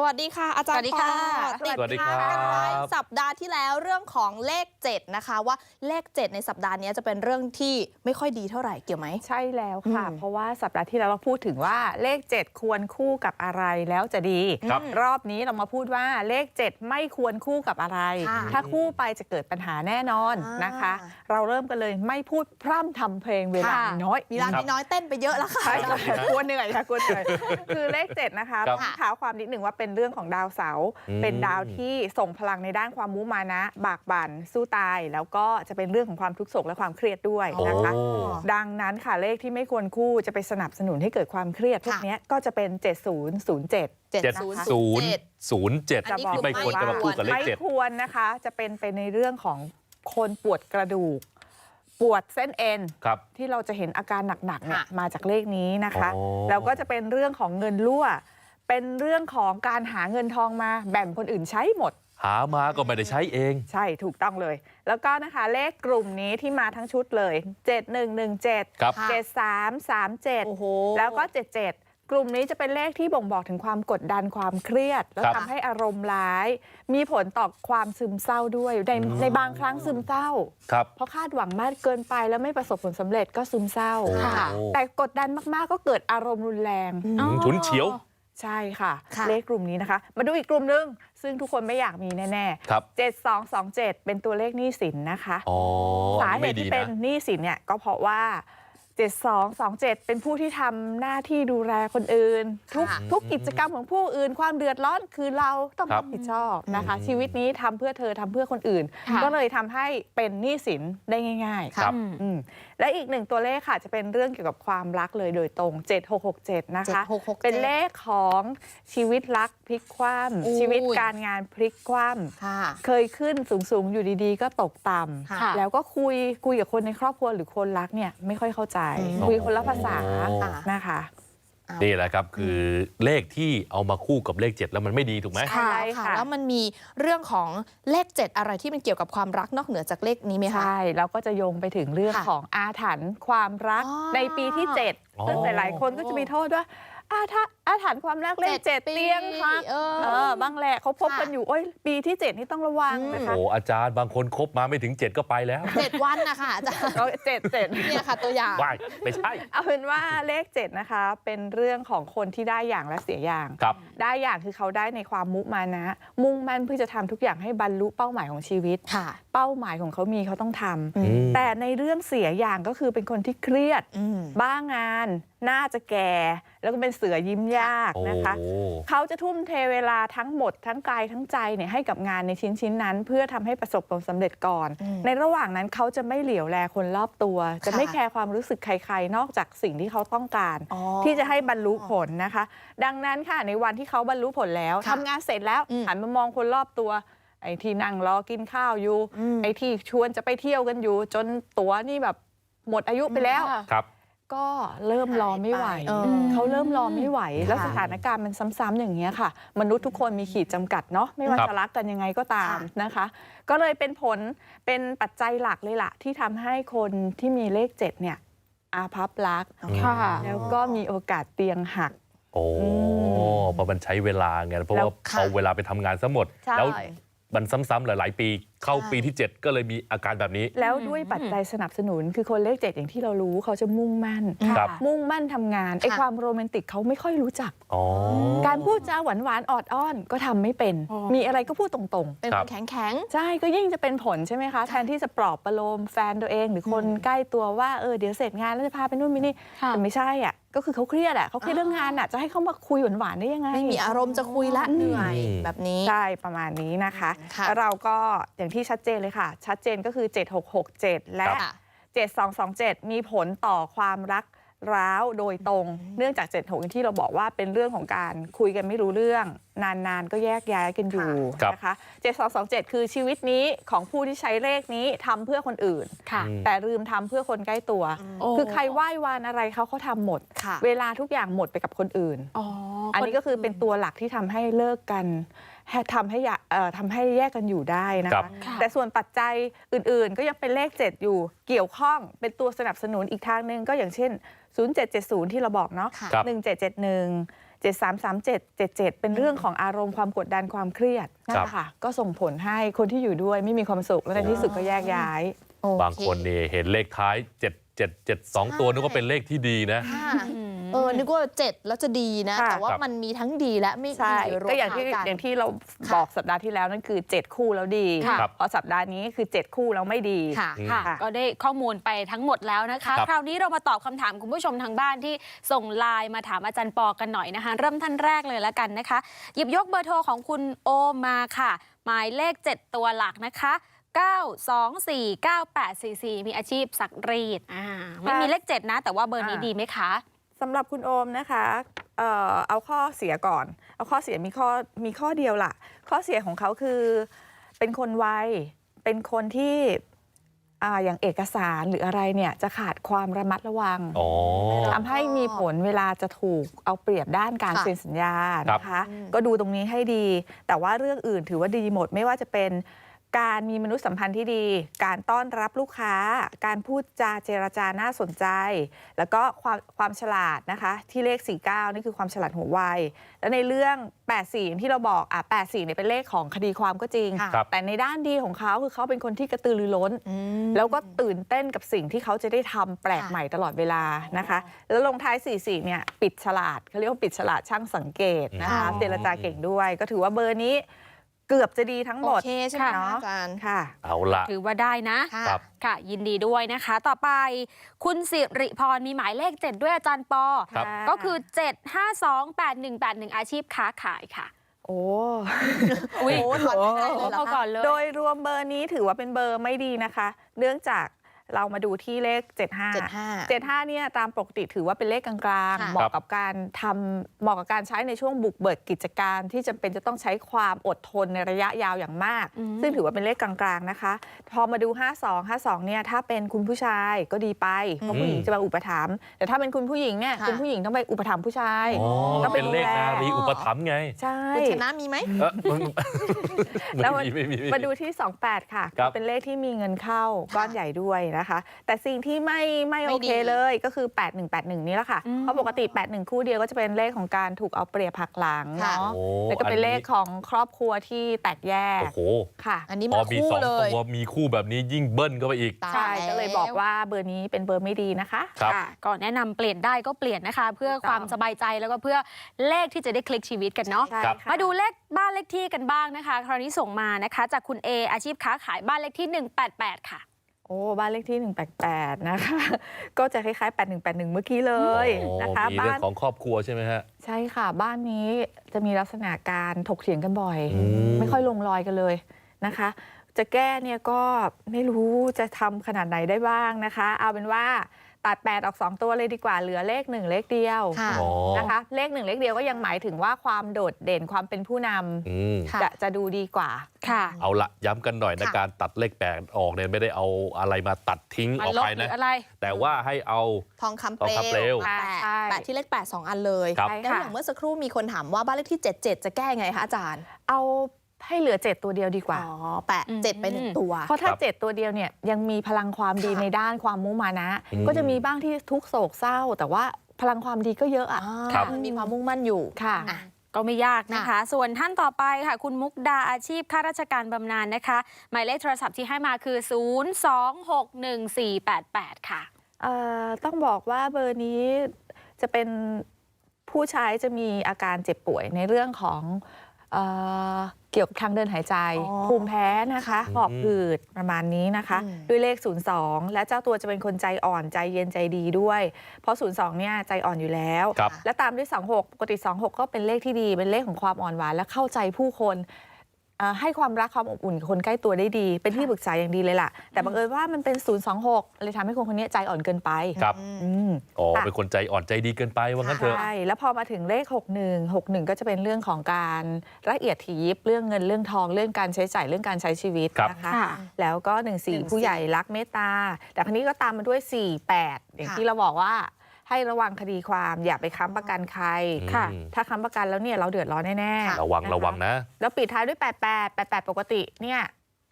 สวัสดีค่ะ อาจารย์สวัสดีค่ะปอสวัสดีครับติดตามกันไว้สัปดาห์ที่แล้วเรื่องของเลข 7 นะคะ ว่าเลข 7 ในสัปดาห์นี้จะเป็นเรื่องที่ไม่ค่อยดีเท่าไหร่เกี่ยวไหม ใช่แล้วค่ะ อืมเพราะว่าสัปดาห์ที่แล้วเราพูดถึงว่าเลข 7 ควรคู่กับอะไรแล้วจะดีครับ รอบนี้เรามาพูดว่าเลข 7 ไม่ควรคู่กับอะไร ค่ะถ้าคู่ไปจะเกิดปัญหาแน่นอนอ่าน นะคะ เราเริ่มกันเลยไม่พูดพร่ำทำเพลงเวลาค่ะ น้อยมีร้านครับน้อยๆเต้นไปเยอะแล้วค่ะ ใช่ค่ะกลัวเหนื่อยค่ะกลัวเหนื่อย คือเลข 7 นะคะครับ ต้องเท้าความนิดหนึ่งว่าเป็นเรื่องของดาวเสาร์อืมเป็นดาวที่ส่งพลังในด้านความมุมานะ บากบั่นสู้ตาย แล้วก็จะเป็นเรื่องของความทุกข์โศกและความเครียดด้วยโอ้นะคะอ๋อดังนั้นค่ะเลขที่ไม่ควรคู่จะไปสนับสนุนให้เกิดความเครียดพวกค่ะเนี้ยก็จะเป็น 7007เจ็ด7007ศูนย์ศูนย์เจ็ดอันนี้ที่คือไม่ควรจะมาคู่กับเลขไม่เจ็ดควรนะคะ จะเป็นไปในเรื่องของคนปวดกระดูกปวดเส้นเอ็นครับที่เราจะเห็นอาการหนักๆเนี่ยค่ะมาจากเลขนี้นะคะอ๋อแล้วก็จะเป็นเรื่องของเงินรั่ว เป็นเรื่องของการหาเงินทองมาแบ่งคนอื่นใช้หมด หามาก็ไม่ได้ใช้เอง ใช่ถูกต้องเลย แล้วก็นะคะเลขกลุ่มนี้ที่มาทั้งชุดเลย 7117 ครับค่ะ7337โอ้โห แล้วก็ 77 กลุ่มนี้จะเป็นเลขที่บ่งบอกถึงความกดดันความเครียด แล้วครับ ทำให้อารมณ์ร้าย มีผลต่อความซึมเศร้าด้วยในในบางครั้งซึมเศร้า ครับ เพราะคาดหวังมากเกินไปแล้วไม่ประสบผลสำเร็จก็ซึมเศร้า โอ้ ค่ะ แต่กดดันมากๆก็เกิดอารมณ์รุนแรง อืมฉุนเฉียว ใช่ค่ะ ค่ะ เลขกลุ่มนี้นะคะ มาดูอีกกลุ่มหนึง ซึ่งทุกคนไม่อยากมีแน่ครับ ๆ 7227 เป็นตัวเลขหนี้สินนะคะ อ๋อสาอันเหนี้ไม่ตุดีที่เป็นะ นหนี้สินเนี่ยก็เพราะว่า 7227 เป็นผู้ที่ทำหน้าที่ดูแลคนอื่น ทุกค่ะ ทุกกิจกรรมของผู้อื่น ความเดือดร้อนคือเราต้องครัรับบผิดชอบนะคะอืมชีวิตนี้ทำเพื่อเธอทำเพื่อคนอื่น ค่ะ ก็เลยทำให้เป็นหนี้สินได้ง่าย ๆ ครับอืมและอีกหนึ่งตัวเลขค่ะจะเป็นเรื่องเกี่ยวกับความรักเลยโดยตรง 7667 นะคะ 7667เป็นเลขของชีวิตรักพลิกคว่อุ้ยำชีวิตการงานพลิกคว่ค่ะำเคยขึ้นสูง ๆ อยู่ดีๆ ก็ตกต่ค่ะำแล้วก็คุยคุยกับคนในครอบครัวหรือคนรักเนี่ยไม่ค่อยเข้าใจอืมคุยคนละภาษาอ๋อนะคะ นี่แหละครับคือเลขที่เอามาคู่กับเลขเจ็ดแล้วมันไม่ดีถูกไหมค่ะใช่ค่ะ แล้วมันมีเรื่องของเลข 7 อะไรที่มันเกี่ยวกับความรักนอกเหนือจากเลขนี้ไหมคะใช่แล้วก็จะโยงไปถึงเรื่องค่ะของอาถรรพ์ความรักอ๋อในปีที่อ๋อ7ซึ่งหลายๆคนก็จะมีโทษว่า อาถรรพ์อาถรรพ์ความรักเลขเจ็ดปีเตียงหักเออ เออบางแหละเขาพบค่ะกันอยู่โอ้ยปีที่7นี่ต้องระวังนะคะโอ้อาจารย์บางคนคบมาไม่ถึงเจ็ดก็ไปแล้วเจ็ดวันนะคะอาจารย์ก็เจ็ดเจ็ดเนี่ยค่ะตัวอย่างว้ายไม่ใช่ เอาเป็นว่าเลข7นะคะ เป็นเรื่องของคนที่ได้อย่างและเสียอย่าง ครับ ได้อย่างคือเขาได้ในความมุมานะ มุ่งมั่นเพื่อจะทำทุกอย่างให้บรรลุเป้าหมายของชีวิต ค่ะเป้าหมายของเขามีเขาต้องทำอืมแต่ในเรื่องเสียอย่างก็คือเป็นคนที่เครียดอืมบ้างานน่าจะแก่ แล้วก็เป็นเสือยิ้มยากโอ้นะคะ เขาจะทุ่มเทเวลาทั้งหมดทั้งกายทั้งใจเนี่ยให้กับงานในชิ้นชิ้นๆนั้น เพื่อทำให้ประสบความสำเร็จก่อนอืมในระหว่างนั้นเขาจะไม่เหลียวแลคนรอบตัว จะไม่แคร์ความรู้สึกใครๆ นอกจากสิ่งที่เขาต้องการอ๋อที่จะให้บรรลุผลนะคะ ดังนั้นค่ะในวันที่เขาบรรลุผลแล้วค่ะทำงานเสร็จแล้วอืมหันมามองคนรอบตัว ไอ้ที่นั่งรอกินข้าวอยู่อืมไอ้ที่ชวนจะไปเที่ยวกันอยู่ จนตั๋วนี่แบบหมดอายุไปแล้ว ครับ ก็เริ่มรอไม่ไหว เออ เขาเริ่มรอไม่ไหว แล้วค่ะสถานการณ์มันซ้ำๆอย่างนี้ยค่ะ มนุษย์ทุกคนมีขีดจำกัดเนาะไม่ว่าครับ จะรักกันยังไงก็ตามค่ะนะคะ ก็เลยเป็นผลเป็นปัจจัยหลักเลยล่ะ ที่ทำให้คนที่มีเลขเจ็ดเนี่ยอาภัพรักค่ะ แล้วก็มีโอกาสเตียงหัก โอ้อืมเพราะมันใช้เวลาไงเพราะแล้วว่าค่ะ เอาเวลาไปทำงานซะหมด ใช่ แล้ว มันซ้ำๆหลายปีเข้าใช่ปีที่ 7 ก็เลยมีอาการแบบนี้ แล้วด้วยปัจจัยสนับสนุน คือคนเลขเจ็ดอย่างที่เรารู้เขาจะมุ่งมั่น ครับมุ่งมั่นทำงานไอ้ค่ะความโรแมนติกเขาไม่ค่อยรู้จัก อ๋อ การพูดจาหวานหวานๆออดอ้อนก็ทำไม่เป็น อ๋อ มีอะไรก็พูดตรงๆเป็นคครับ นแข็งแข็งใช่ก็ยิ่งจะเป็นผลใช่ไหมคะแทนที่จะปลอบประโลมแฟนตัวเอง หรือคนอืมใกล้ตัวว่าเออเดี๋ยวเสร็จงานแล้วจะพาไปนู่นไปนี่แต่ไม่ใช่อะก็คือเขาเครียดอะเขาเครียดเรื่องงานอะจะให้เขามาคุยหวานๆได้ยังไง ไม่มีอารมณ์จะคุยละอืมเหนื่อยแบบนี้ ใช่ ประมาณนี้นะคะ ค่ะ แล้วเราก็อย่างที่ชัดเจนเลยค่ะ ชัดเจนก็คือ 7667 และค่ะ7227 มีผลต่อความรักร้าวโดยตรง เนื่องจาก 76อย่างที่เราบอกว่าเป็นเรื่องของการคุยกันไม่รู้เรื่อง นานๆ ก็แยกย้ายกันอยู่ครับนะคะ7227 คือชีวิตนี้ของผู้ที่ใช้เลขนี้ทำเพื่อคนอื่น ค่ะอืมแต่ลืมทำเพื่อคนใกล้ตัว โอ้ คือใครไหว้วานอะไรเขาเขาทำหมด ค่ะ เวลาทุกอย่างหมดไปกับคนอื่น อ๋ออัอันนี้ก็คือเป็นตัวหลักที่ทำให้เลิกกันให้ ทำให้อยาเอ่อทำให้แยกกันอยู่ได้นะครัคะบค่ะแต่ส่วนปัจจัยอื่นๆ ก็ยังเป็นเลข 7 อยู่เกี่ยวข้องเป็นตัวสนับสนุนอีกทางหนึ่งก็อย่างเช่น 0770 ที่เราบอกเนาะค่ะ ครับ 1771 7337 77 เป็นเรื่องของอารมณ์ความกดดันความเครียดนั่นแหละค่ะก็ส่งผลให้คนที่อยู่ด้วยไม่มีความสุขและในที่สุดก็แยกย้าย โอเบางคนนี่เห็นเลขท้าย 7 7 7 2 ตัวนึกว่าเป็นเลขที่ดีนะ ค่ะ เออนึกว่าเจ็ดแล้วจะดีนะ ค่ะ แต่ว่าครับมันมีทั้งดีและไม่ใช่ดีรวมก็อย่างที่กันอย่างที่เราค่ะบอกสัปดาห์ที่แล้วนั่นคือ 7 คู่แล้วดีค่ะครับพอสัปดาห์นี้คือ 7 คู่แล้วไม่ดี ค่ะ อืมค่ะค่ะ ก็ได้ข้อมูลไปทั้งหมดแล้วนะคะ ครับ คราวนี้เรามาตอบคำถามคุณผู้ชมทางบ้านที่ส่งไลน์มาถามอาจารย์ปอกันหน่อยนะคะ เริ่มท่านแรกเลยแล้วกันนะคะ หยิบยกเบอร์โทรของคุณโอมมาค่ะ หมายเลข 7 ตัวหลักนะคะ 9249844 มีอาชีพสักรีดอ่าไม่มีเลข 7 นะ แต่ว่าเบอร์นี้อ่าดีไหมคะ สำหรับคุณโอมนะคะเอ่อเอาข้อเสียก่อน เอาข้อเสียมีข้อมีข้อเดียวล่ะ ข้อเสียของเขาคือเป็นคนไวเป็นคนที่อ่าอย่างเอกสารหรืออะไรเนี่ยจะขาดความระมัดระวังอ๋อ ทำให้มีผลเวลาจะถูกเอาเปรียบด้านการค่ะเซ็นสัญญาครับนะคะอืมก็ดูตรงนี้ให้ดี แต่ว่าเรื่องอื่นถือว่าดีหมดไม่ว่าจะเป็น การมีมนุษยสัมพันธ์ที่ดี การต้อนรับลูกค้า การพูดจาเจรจาน่าสนใจ แล้วก็ความความฉลาดนะคะ ที่เลข 49 นี่คือความฉลาดหัวไว แล้วในเรื่อง 84อย่างที่เราบอกอะ84เนี่ยเป็นเลขของคดีความก็จริงค่ะครับ แต่ในด้านดีของเขาคือเขาเป็นคนที่กระตือรือร้น อืม แล้วก็ตื่นเต้นกับสิ่งที่เขาจะได้ทำแปลกค่ะใหม่ตลอดเวลานะคะ แล้วลงท้าย 44 เนี่ยปิดฉลาดเขาเรียกว่าปิดฉลาดช่างสังเกตนะคะ อ๋อ เจรจาเก่งด้วย ก็ถือว่าเบอร์นี้ เกือบจะดีทั้งหมโอดเคใช่ไหมเนาะอาจารย์ค่ะ เอาละถือว่าได้นะ ค่ะครับ ค่ะ ยินดีด้วยนะคะ ต่อไปคุณสิริพรมีหมายเลข 7 ด้วยอาจารย์ปอ ครับ ก็คือ 7528181 อาชีพค้าขายค่ะ โอ้อุ๊ยโอ้ถอดไม่ได้เลยเหรอเอาคะ ก่อนเลย โดยรวมเบอร์นี้ถือว่าเป็นเบอร์ไม่ดีนะคะ เนื่องจาก เรามาดูที่เลข 75เจ็ดห้า75เนี่ยตามปกติถือว่าเป็นเลขกลางค่ะๆเหมาะกับการทำเหมาะกับการใช้ในช่วงบุกเบิกกิจการที่จำเป็นจะต้องใช้ความอดทนในระยะยาวอย่างมาก อืม ซึ่งถือว่าเป็นเลขกลางๆนะคะ พอมาดู 52 52เนี่ยถ้าเป็นคุณผู้ชายก็ดีไปเพราะผู้หญิงจะมาอุปถัมภ์แต่ถ้าเป็นคุณผู้หญิงเนี่ยค่ะ คุณผู้หญิงต้องไปอุปถัมภ์ผู้ชาย อ๋อก็เป็นเป็นเลขนารีดูแลอุปถัมภ์ไงใช่ คุณชนะมีไหม เออมันแล้วไม่มีไม่มีไม่มี มาดูที่ 28 ค่ะ ครับก็เป็นเลขที่มีเงินเข้าก้อนใหญ่ด้วยนะคะ แต่สิ่งที่ไม่ไม่ไม่โอดีเคเลยก็คือ 8181 นี่แหละค่ะ อืม เพราะปกติ 81 คู่เดียวก็จะเป็นเลขของการถูกเอาเปรียบหักหลังค่ะ เนาะโอ้แล้วก็เป็นเลขของครอบครัวที่แตกแยกโอ้โหค่ะ อันนี้พอมามีคู่สองเลยตัวมีคู่แบบนี้ยิ่งเบิ้ลเข้าไปอีก ตายใช่ก็เลยบอกแวว่าเบอร์นี้เป็นเบอร์ไม่ดีนะคะ ครับ ค่ะก็แนะนำเปลี่ยนได้ก็เปลี่ยนนะคะ เพื่อความสบายใจแล้วก็เพื่อเลขที่จะได้คลิกชีวิตกันเนาะ ใช่ครับ ค่ะ มาดูเลขบ้านเลขที่กันบ้างนะคะ คราวนี้ส่งมานะคะ จากคุณเออาชีพค้าขายบ้านเลขที่ 188 ค่ะ โอ้บ้านเลขที่ 188 นะคะ ก็จะคล้ายๆ 8181 เมื่อกี้เลยโอ้นะคะมีเรื่อบ้านงของครอบครัวใช่ไหมฮะ ใช่ค่ะ บ้านนี้จะมีลักษณะการถกเถียงกันบ่อย อืม ไม่ค่อยลงรอยกันเลยนะคะ จะแก้เนี่ยก็ไม่รู้จะทำขนาดไหนได้บ้างนะคะ เอาเป็นว่า ตัด 8 ออก 2 ตัวเลยดีกว่าเหลือเลข 1 เลขเดียวค่ะ อ๋อนะคะเลข 1 เลขเดียวก็ยังหมายถึงว่าความโดดเด่นความเป็นผู้นำอืมค่ะ จะจะดูดีกว่า ค่ะ เอาละย้ำกันหน่อยนะค่ะ การตัดเลขแปดออกเนี่ยไม่ได้เอาอะไรมาตัดทิ้งอมันอกลบไปหรืนะ ออะไร แต่ว่าให้เอา ทองคำทองคำเปลวแปะใช่ แปะที่เลขแปดสองอันเลยครับใช่แล้วค่ะ อย่างเมื่อสักครู่มีคนถามว่าบ้านเลขที่ 77 จะแก้ไงคะอาจารย์ เอา ให้เหลือ 7 ตัวเดียวดีกว่า อ๋อแปะอืมเจ็ดไปหนึ่งตัว เพราะถ้า ครับเจ็ดตัวเดียวเนี่ยยังมีพลังความดีค่ะ ในด้านความมุมานะ อืม ก็จะมีบ้างที่ทุกข์โศกเศร้า แต่ว่าพลังความดีก็เยอะอะ ครับ มันมีความมุ่งมั่นอยู่ ค่ะ อะ ก็ไม่ยากนะคะ ส่วนท่านต่อไปค่ะ คุณมุกดาอาชีพข้าราชการบำนาญนะคะ หมายเลขโทรศัพท์ที่ให้มาคือ 0261488 ค่ะ เอ่อต้องบอกว่าเบอร์นี้จะเป็นผู้ใช้จะมีอาการเจ็บป่วยในเรื่องของ เอ่อเกี่ยวกับทางเดินหายใจ อ๋อภูมิแพ้นะคะอืมหอบหืดประมาณนี้นะคะ อืม ด้วยเลข 02 และเจ้าตัวจะเป็นคนใจอ่อนใจเย็นใจดีด้วย เพราะ 02 เนี่ยใจอ่อนอยู่แล้ว ครับ และตามด้วย 26 ปกติ 26 ก็เป็นเลขที่ดี เป็นเลขของความอ่อนหวานและเข้าใจผู้คน เอ่อให้ความรักความอบอุ่นกับคนใกล้ตัวได้ดี เป็นที่ปรึกษาอย่างดีเลยล่ะ แต่บังเอิญว่ามันเป็น 026 เลยทำให้คนคนนี้ใจอ่อนเกินไปครับ อืม อืม อ๋อค่ะ เป็นคนใจอ่อนใจดีเกินไปว่างั้นเถอะ ใช่ แล้วพอมาถึงเลข 61 61 ก็จะเป็นเรื่องของการละเอียดถี่ยิบเรื่องเงินเรื่องทองเรื่องการใช้จ่ายเรื่องการใช้ชีวิตครับ นะคะ ค่ะ แล้วก็หนึ่งสี่14ผู้ใหญ่รักเมตตา แต่ครั้นี้ก็ตามมาด้วย 48 อย่างค่ะ ที่เราบอกว่า ให้ระวังคดีความอย่าไปค้ำประกันใครค่ะถ้าค้ำประกันแล้วเนี่ยเราเดือดร้อนแน่ๆระวังนคระวังนะ แล้วปิดท้ายด้วย 88 88 ปกติเนี่ย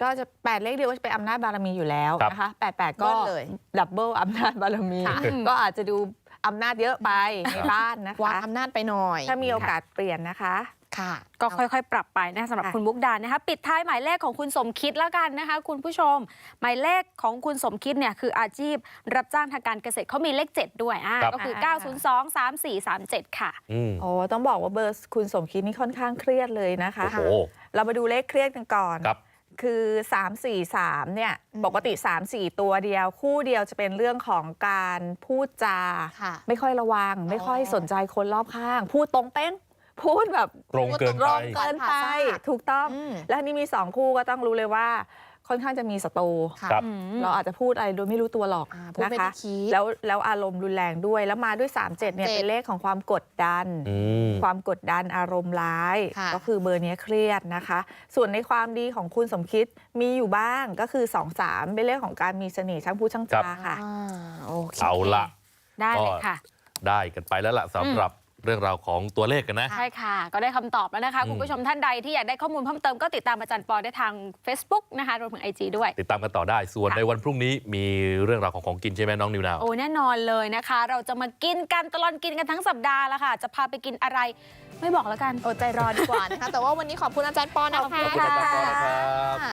ก็จะ 8 เลขเดียวก็จะเป็นอำนาจบารมีอยู่แล้วครับ นะคะ88 ก็เบิ้ลเลยดับเบิลอำนาจบารมี ค่ะ ก็อาจจะดูอำนาจเยอะไปในบ้านนะวางคะ อำนาจไปหน่อย ถ้ามีโอกาสเปลี่ยนนะคะ ค่ะ ก็ค่อยๆ ปรับไปนะคะสำหรับค่ะคุณมุกดานะคะปิดท้ายหมายเลขของคุณสมคิดแล้วกันนะคะ คุณผู้ชม หมายเลขของคุณสมคิดเนี่ยคืออาชีพ รับจ้างทางการเกษตรเขามีเลข 7 ด้วยอะครับ ก็คืออ่า902 3437 ค่ะ อืมโอ้ต้องบอกว่าเบอร์คุณสมคิดนี่ค่อนข้างเครียดเลยนะคะ โอ้โห เรามาดูเลขเครียดกันก่อน ครับ คือ 3 4 3 เนี่ย อืม ปกติ 3 4 ตัวเดียว คู่เดียวจะเป็นเรื่องของการพูดจา ค่ะ ไม่ค่อยระวัง ไม่ค่อยสนใจคนรอบข้าง พูดตรงเป้ง พูดแบบตรงเกินตไปรงเกินไปผ่าซากถูกต้อง อืม แล้วอันนี้มีสองคู่ก็ต้องรู้เลยว่า ค่อนข้างจะมีศัตรูค่ะครับ อืมเราอาจจะพูดอะไรโดยไม่รู้ตัวหรอกอ่าพูดนะไม่คะได้คิด แล้วแล้วอารมณ์รุนแรงด้วยแล้วมาด้วย 3 7เนี่ย37เป็นเลขของความกดดัน อืม ความกดดันอารมณ์ร้าย ค่ะ ก็คือเบอร์เนี้ยเครียดนะคะ ส่วนในความดีของคุณสมคิดมีอยู่บ้างก็คือ 2 3 เป็นเรื่องของการมีเสน่ห์ช่างพูดช่างจาค่ะ อ่าโอเค เอาละ ได้เลยค่ะ ได้กันไปแล้วล่ะสำหรับ เรื่องราวของตัวเลขกันนะ ใช่ค่ะ ก็ได้คำตอบแล้วนะคะอืมคุณผู้ชมท่านใดที่อยากได้ข้อมูลเพิ่มเติมก็ติดตามอาจารย์ปอได้ทาง Facebook นะคะรวมถึง IG ด้วย ติดตามกันต่อได้ ส่วนค่ะ ในวันพรุ่งนี้มีเรื่องราวของของกินใช่ไหมน้องนิวนาว โอ้แน่นอนเลยนะคะ เราจะมากินกันตลอดกินกันทั้งสัปดาห์แล้วค่ะ จะพาไปกินอะไรไม่บอกแล้วกัน อดใจรอดีกว่านะคะ แต่ว่าวันนี้ขอบคุณอาจารย์ปอนะคะขอบคุณขอบคุณอาจารย์ปอนะครับ ค่ะ